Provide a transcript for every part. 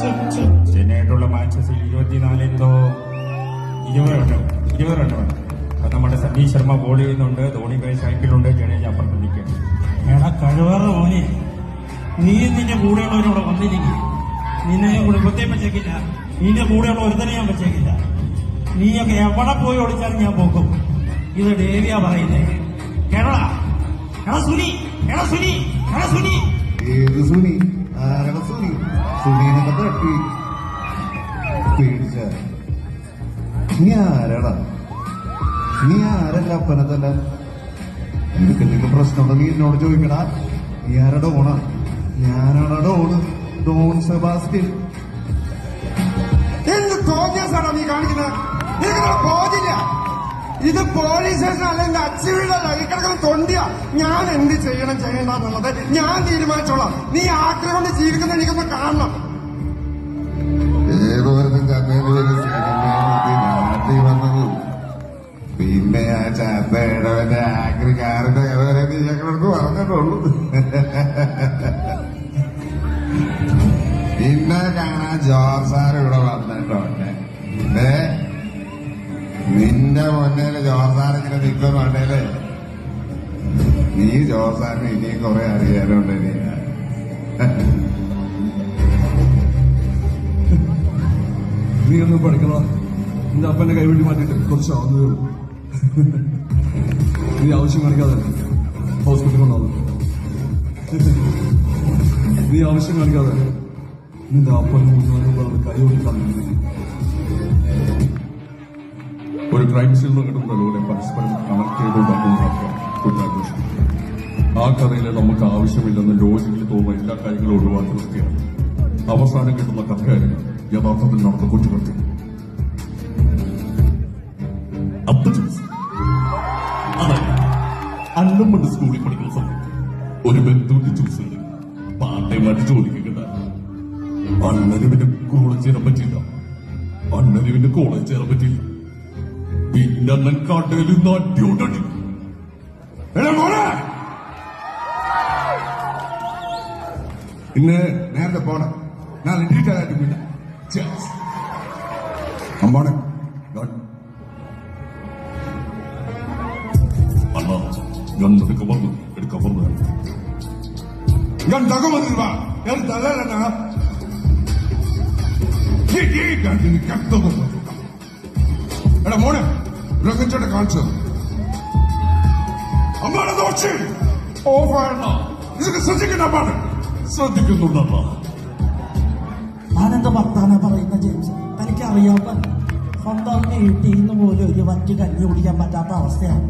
ചെന്നൈയായിട്ടുള്ള matches ഇരുപത്തിനാല് എന്തോ ഇരുപത് റണ്ണ് ഇരുപത് റണ്ണ് വേണം അപ്പൊ നമ്മുടെ സന്ദീപ് ശർമ്മ ബോൾ ചെയ്യുന്നുണ്ട്. ധോണി കൈ സൈക്കിളുണ്ട് ജഡേജ അപ്പുറത്ത് നിൽക്കുകയാണ്. എടാ കഴിവേറ ധോണി. നീ നിന്റെ കൂടെയുള്ളവരോട് വന്നിരിക്കും. നിന്നെ കുടുംബത്തെ വെച്ചേക്കില്ല. നിന്റെ കൂടെയുള്ള ഒരുത്തനെ ഞാൻ വെച്ചേക്കില്ല. നീയൊക്കെ എവിടെ പോയി ഒളിച്ചാലും ഞാൻ പോക്കും ഇത് ഡേവിയ പറയുന്നേ. കേരള എടാ സുനി. സുനി. സുനി. ഏത് സുനി? ആരുടെ സുനി? സുനീനൊക്കെ തട്ടി പേടിച്ച. നീ ആരാടാ? നീ ആരല്ല അപ്പനെ തന്നെ? നിനക്ക് എന്തെങ്കിലും പ്രശ്നമുണ്ടോ നീ എന്നോട് ചോദിക്കടാ. നീ ആരട ഓണ? ഞാനാടാ ഡോണ് ഡോൺ സെബാസ്റ്റ്യൻ. എന്ത് തോന്നിയാസാണോ നീ കാണിക്കുന്നത് നിനക്ക് ബോധില്ല ഇത് പോലീസ് സ്റ്റേഷൻ അല്ലെങ്കിൽ എന്റെ ഞാൻ എന്ത് ചെയ്യണം ചെയ്യണ്ടെന്നുള്ളത് ഞാൻ തീരുമാനിച്ചോളാം. നീ ആഗ്രഹം ജീവിക്കുന്ന എനിക്കൊന്ന് കാണണം. പിന്നെ ആ ചന്തയുടെ ആഗ്രക്കാരന്റെ കഥ നീ ഞങ്ങളടുത്ത് പറഞ്ഞിട്ടുള്ളൂ. പിന്നെ കാണാൻ ജോർജ് ഇവിടെ വന്നിട്ടുണ്ട്. നിന്റെ മുന്നേൽ ജോർജ് ഇങ്ങനെ നിൽക്കുന്നുണ്ടല്ലേ? നീ ജോർജ് സാറിന് ഇനിയും കുറെ അറിയാനുണ്ട് ഇനി. നീ ഒന്നും പഠിക്കണോ? നിന്റെ അപ്പന്റെ കൈവെട്ടി മാറ്റിട്ട് കുറച്ച് ആവുന്നതേ ഉള്ളൂ. നീ ആവശ്യം കാണിക്കാതെ ഹോസ്പിറ്റലിൽ കൊണ്ടാവുന്നു. നീ ആവശ്യം കാണിക്കാതെ നിന്റെ അപ്പനും മുന്നോട്ടും പറഞ്ഞ് കൈ ഒരു ക്രൈം സീനിൽ കിട്ടുന്നതിലൂടെ പരസ്പരം കണക്ട് ചെയ്തുകൊണ്ടാക്കുന്ന കുറ്റാന്വേഷണം ആ കഥയിൽ നമുക്ക് ആവശ്യമില്ലെന്ന് ലോജിക്കിൽ തോന്നുന്ന എല്ലാ കാര്യങ്ങളും ഒഴിവാക്കി നിർത്തിയാണ് അവസാനം കിട്ടുന്ന കഥയായിരുന്നു യഥാർത്ഥത്തിൽ നടന്ന കുറ്റകൃത്യം. അന്നമ്മണ്ട് സ്കൂളിൽ പഠിക്കുന്ന സമയത്ത് ഒരു ബന്ധുവിന്റെ ചൂസ് ചെയ്ത് പാട്ടയുമായിട്ട് കിട്ടാൻ അണ്ണന് പിന്നെ കോളേജ് ചേരാൻ പറ്റില്ല അണ്ണന് കോളേജ് ചേരാൻ പറ്റില്ല പിന്നെ അണ്ണൻ കടയിൽ നിന്ന് അടിയോട്ടടി ഇന്ന് നേരത്തെ പോണം ഞാൻ ഡീറ്റെയിൽ ആയിട്ട് വിടാം Cheers. അമ്മാണ് അണ്ണാ ഞാൻ എടുക്കാൻ പറഞ്ഞു എടുക്കാൻ പറഞ്ഞു ഞാൻ തകവന്നില്ല ഞാൻ തലല്ല എടാ മോനെ രംഗച്ചോട്ടെ കാണിച്ചത് അമ്മാണ് ദോഷി ഓഫാണ് ഇതൊക്കെ ശ്രദ്ധിക്കണ്ട അമ്മാണ് ശ്രദ്ധിക്കുന്നുണ്ടണ്ണാ ഞാനെന്താ വർത്താനം പറയുന്ന ജെയിംസ്? തനിക്കറിയാവുന്ന സ്വന്തം വീട്ടിൽ നിന്ന് പോലും ഒരു വറ്റ് കഞ്ഞി കുടിക്കാൻ പറ്റാത്ത അവസ്ഥയാണ്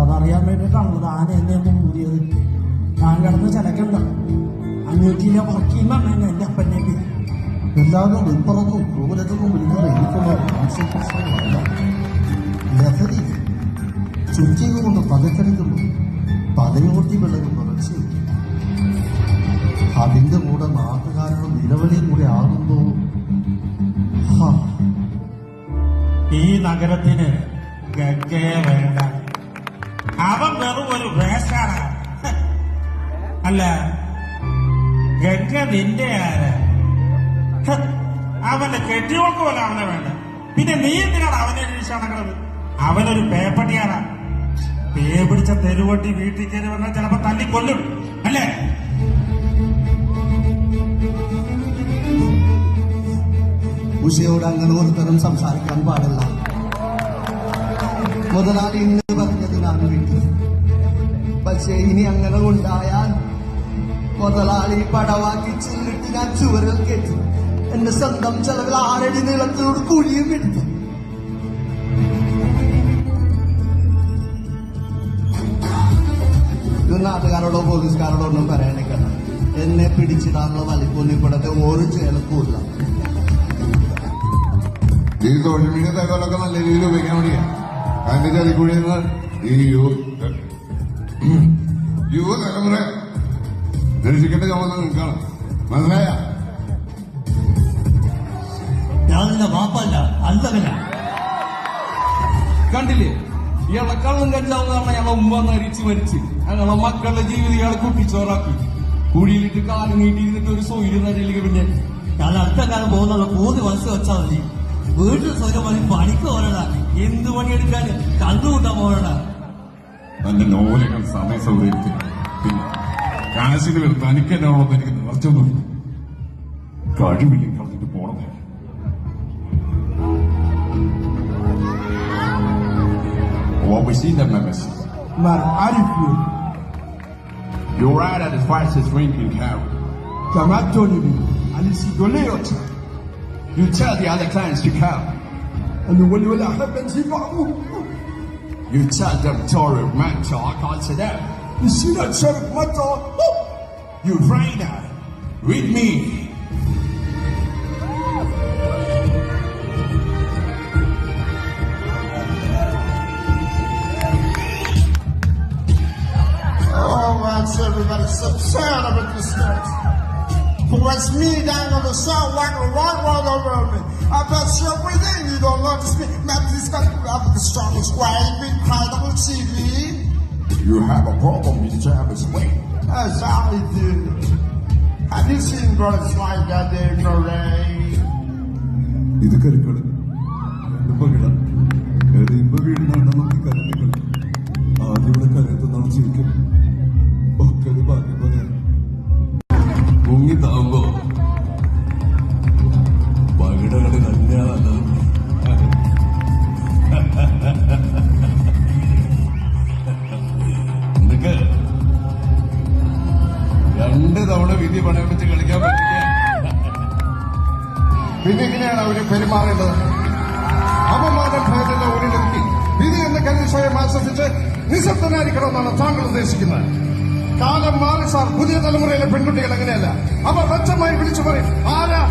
അതറിയാൻ വേണ്ടിയിട്ടാണല്ലോ ആന എന്നെ ഒന്ന് മൂടിയത്. ഞാൻ കിടന്ന് ചിലക്കണ്ട. അഞ്ഞൂറ്റിയിലെ വർക്ക് ചെയ്യുമ്പോൾ എന്റെ അപ്പന്നെ പേര് എല്ലാവരും വെപ്പറന്നും ക്രൂരതൊന്നും വിളിക്കുന്ന എനിക്കുള്ള മാനസിക പ്രശ്നങ്ങളല്ല ലഹരി. ചുറ്റിക കൊണ്ട് പതക്കടിക്കുന്നു പതയോർത്തി വിളകുന്ന ലക്ഷ്യം അതിന്റെ കൂടെ നാട്ടുകാരുടെ നിലവിളിയും കൂടെ ആകുന്നു ഈ നഗരത്തിന് ഗംഗയെ വേണ്ട. അവൻ വെറും ഒരു വേഷാണ്. അല്ല ഗംഗ നിന്റെ ആര്? അവന്റെ കെട്ടിയോൾക്ക് പോലെ അവനെ വേണ്ട. പിന്നെ നീ എന്തിനാണ് അവനെ നടക്കുന്നത്? അവനൊരു പേപ്പട്ടിയാണ് പേ പിടിച്ച തെരുവട്ടി വീട്ടിൽ കയറി വന്നാൽ ചിലപ്പോ തല്ലിക്കൊല്ലും. അല്ലേ? ഉഷയോട് അങ്ങനെ ഒരുത്തരം സംസാരിക്കാൻ പാടില്ല. മുതലാളി ഇന്ന് പറഞ്ഞതിനാണ് വീട്ടിൽ പക്ഷേ ഇനി അങ്ങനെ ഉണ്ടായാൽ മുതലാളി പടവാക്കി ചെല്ലിട്ട് ഞാൻ ചുവരിൽ കയറ്റി. എന്റെ സ്വന്തം ചെലവിൽ ആരടി നീളത്തോട് കുഴിയും എടുത്തു. നാട്ടുകാരോടോ പോലീസുകാരോടോ ഒന്നും പറയണിക്കണം എന്നെ പിടിച്ചിടാനുള്ള വലിപ്പൊന്നും ഇവിടത്തെ ഒരു ചേലക്കുമില്ല ഈ സോഷ്യൽ മീഡിയ തകവലൊക്കെ നല്ല രീതിയിൽ ഉപയോഗിക്കാൻ വേണ്ടിയാ. അതിന്റെ നിന്ന് ഈ യു യുവ തലമുറ രക്ഷിക്കേണ്ട ചുമതല നിൽക്കണം മനസ്സിലായ? ഞാനിന്റെ വാപ്പല്ല അല്ലവനാ കണ്ടില്ലേ? ഇയാളെ കള്ളം കഞ്ചാവ് കാരണം ഇയാളെ ഉമ്മ അരിച്ച് മരിച്ച്. ഞങ്ങളെ മക്കളുടെ ജീവിതം ഇയാളെ കുട്ടിച്ചോറാക്കി. കുഴിയിലിട്ട് കാൽ നീട്ടിയിരുന്നിട്ട് ഒരു തരില്ലെങ്കിൽ പിന്നെ? ഞാൻ അടുത്ത കാലം പോകുന്നുള്ള പൂതി മനസ്സിൽ വെച്ചാൽ മതി. വീട്ടിൽ സ്വരമായി പണിക്ക് പോരടാ എന്ത് പണിയെടുക്കാൻ കണ്ണുകൂട്ടാൻ പോരടാ തന്റെ നോവലുകൾ സമയ സൗകര്യത്തിൽ പിന്നെ വരും തനിക്ക് എന്നെ ഉള്ളത് എനിക്ക് നിറച്ചൊന്നുമില്ല കഴിവില്ലെങ്കിൽ കളഞ്ഞിട്ട് പോണതേ. arifu You're right at the fastest drinking cow. kamatoni bi alisidole yote You tell the other clients to come. You tell them Torah Manta, I can't say that. You see that Torah Manta? You right now with me. Oh, that's everybody so sad about this stuff. What's me down on the sun, walking right round over me. I bet you within you don't notice me. Not this guy up the strongest way, big incredible TV. You have a problem with Travis Way. That's how he did. Have you seen brothers like that there in the rain? ഇത് കരിക്കള് രണ്ട് പകിട പിന്നെ എങ്ങനെയാണ് അവർ പെരുമാറേണ്ടത്. അപമാനം ഭേദത ഒരു വ്യക്തി വിധി എന്ന കരുതി സ്വയം ആശ്വസിച്ച് നിശബ്ദനായിരിക്കണമെന്നാണ് താങ്കൾ ഉദ്ദേശിക്കുന്നത്. കാലം മാറി സാർ പുതിയ തലമുറയിലെ പെൺകുട്ടികൾ അങ്ങനെയല്ല. അവർ വ്യക്തമായി വിളിച്ചു പറയും ആരാ?